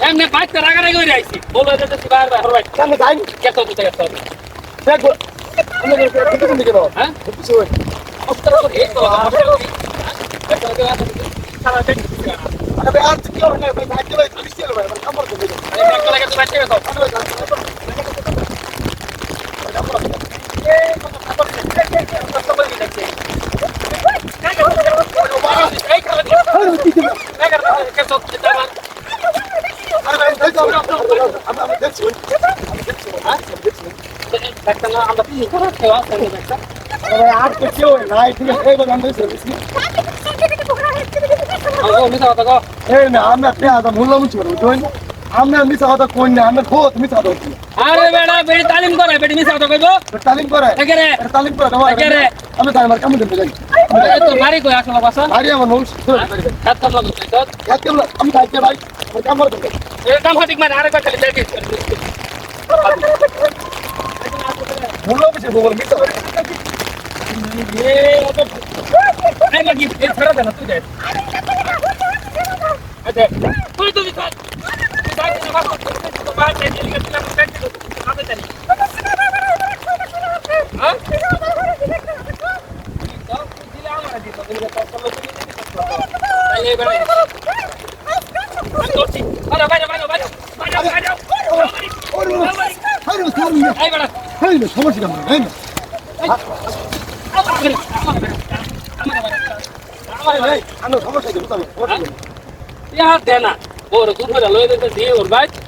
এমনি আমি আরে ব্যাংক লাগে তো বাইতে গেছো আরে ভাই ভাই আমি আমি দেখছি আমি দেখছি হ্যাঁ দেখছি আরে ভাই আর কিছু হই না এই ঠিক আছে এই বন্ধ হইছে এই না আমরা তে আদা মূল্য মুছি করব আমরা মিছা কথা কই না আমরা খোদ মিছা কথা হচ্ছি আরে বেড়া বেড়ি তালিম করে বেড়ি মিশা তো কইবো তালিম করে একেরে তালিম করে দাও একেরে। আমি তাই আমার কাম দিতে যাই তো বাড়ি কই আসলো বাসা আরে আমার নোস হাত কাম লাগো তো একদম আমি খাইতে ভাই আমার কাম করতে এ কাম হাতিক মানে আরেকবার খালি দেখি মূল্য মুছি বল মিছা করে এ অত এই লাগি এ ছড়া দেনা তুই দে দিলে তো চলো তুমি তাহলে এবারে আমি করছি আরে বাইরে বাইরে বাইরে বাইরে বাইরে ওরে আরে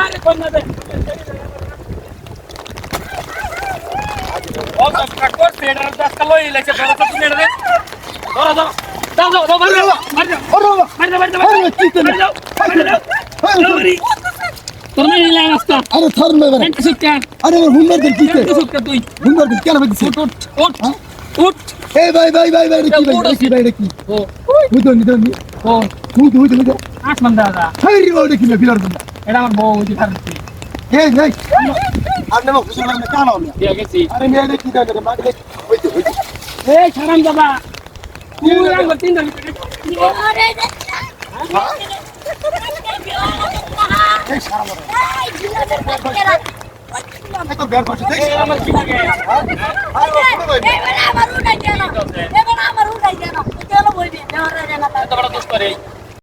আরে আরে এটা আমার বউ ওই যে ভারত এই এই আর নেমো কিছু না কেন আমি দিয়ে গেছি। আরে মেয়ে দেখি না রে মাগ দেখি। হইতে হইতে এই ছাড়াম দাদা তুই রাগ তিন দিন আরে এই ছাড়াম এই জিলাদের কাছে রাখ তো বের করছে দেখ। আমার কি লাগে? হ্যাঁ, হ্যাঁ, হ্যাঁ, এবার আমার উড়াই কেন? এবার আমার উড়াই কেন? কেন বলবি? দেওয়ার রে না তো বড় দোষ করে।